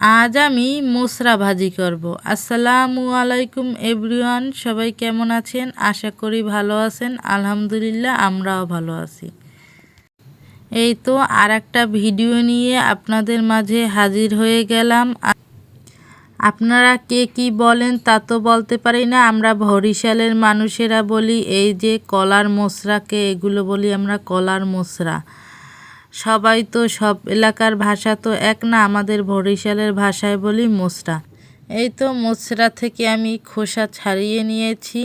আজ আমি মোসরা ভাজি করব। আসসালামু আলাইকুম এভরিওয়ান, সবাই কেমন আছেন? আশা করি ভালো আছেন। আলহামদুলিল্লাহ, আমরাও ভালো আছি। এই তো আর একটা ভিডিও নিয়ে আপনাদের মাঝে হাজির হয়ে গেলাম। আপনারা কে কি বলেন তা তো বলতে পারি না। আমরা বরিশালের মানুষেরা বলি, এই যে কলার মোসরাকে, এগুলো বলি আমরা কলার মোসরা। সবাই তো সব এলাকার ভাষা তো এক না, আমাদের বরিশালের ভাষায় বলি মোসরা। এই তো মোসরা থেকে আমি খোসা ছাড়িয়ে নিয়েছি।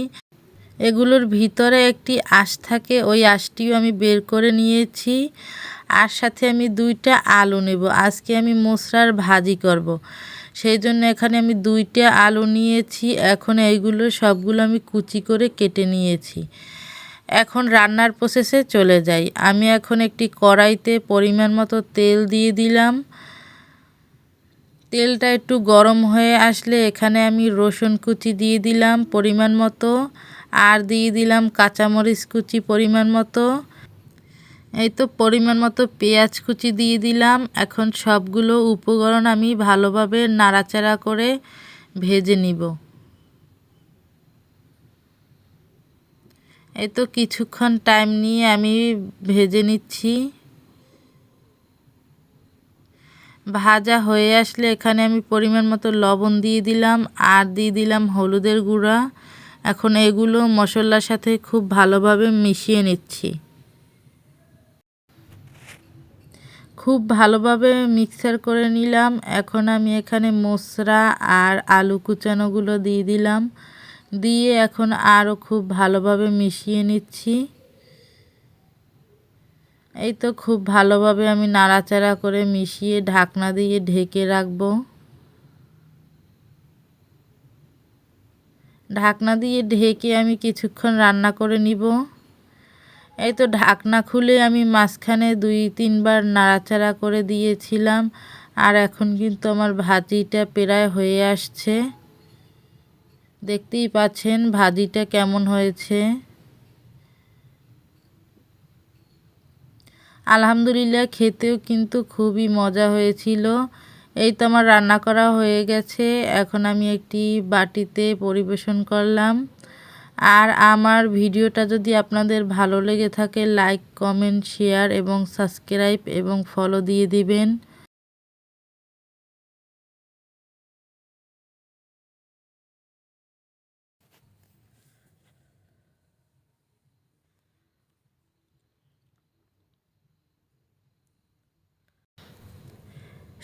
এগুলোর ভিতরে একটি আঁশ থাকে, ওই আঁশটিও আমি বের করে নিয়েছি। আর সাথে আমি দুইটা আলু নেব। আজকে আমি মোসরার ভাজি করব। সেই জন্য এখানে আমি দুইটা আলু নিয়েছি। এখন এইগুলো সবগুলো আমি কুচি করে কেটে নিয়েছি। এখন রান্নার প্রসেসে চলে যাই। আমি এখন একটি কড়াইতে পরিমাণ মতো তেল দিয়ে দিলাম। তেলটা একটু গরম হয়ে আসলে এখানে আমি রসুন কুচি দিয়ে দিলাম পরিমাণ মতো। আর দিয়ে দিলাম কাঁচামরিচ কুচি পরিমাণ মতো। এই তো পরিমাণ মতো পেঁয়াজ কুচি দিয়ে দিলাম। এখন সবগুলো উপকরণ আমি ভালোভাবে নাড়াচাড়া করে ভেজে নিব। এই তো কিছুক্ষণ টাইম নিয়ে আমি ভেজে নিচ্ছি। ভাজা হয়ে আসলে এখানে আমি পরিমাণ মতো লবণ দিয়ে দিলাম, আর দিয়ে দিলাম হলুদের গুঁড়া। এখন এগুলো মশলার সাথে খুব ভালোভাবে মিশিয়ে নিচ্ছি। খুব ভালোভাবে মিক্সার করে নিলাম। এখন আমি এখানে মশলা আর আলু কুচানোগুলো দিয়ে দিলাম। দিয়ে এখন আরও খুব ভালোভাবে মিশিয়ে নিচ্ছি। এই তো খুব ভালোভাবে আমি নাড়াচাড়া করে মিশিয়ে ঢাকনা দিয়ে ঢেকে রাখব। ঢাকনা দিয়ে ঢেকে আমি কিছুক্ষণ রান্না করে নিব। এই তো ঢাকনা খুলে আমি মাঝখানে দুই, তিনবার নাড়াচাড়া করে দিয়েছিলাম। আর এখন কিন্তু আমার ভাজিটা প্রায় হয়ে আসছে। দেখতেই পাচ্ছেন ভাজিটা কেমন হয়েছে। আলহামদুলিল্লাহ খেতেও কিন্তু খুবই মজা হয়েছিল। এই তো আমার রান্না করা হয়ে গেছে। এখন আমি একটি বাটিতে পরিবেশন করলাম। আর আমার ভিডিওটা যদি আপনাদের ভালো লেগে থাকে, লাইক, কমেন্ট, শেয়ার এবং সাবস্ক্রাইব এবং ফলো দিয়ে দিবেন।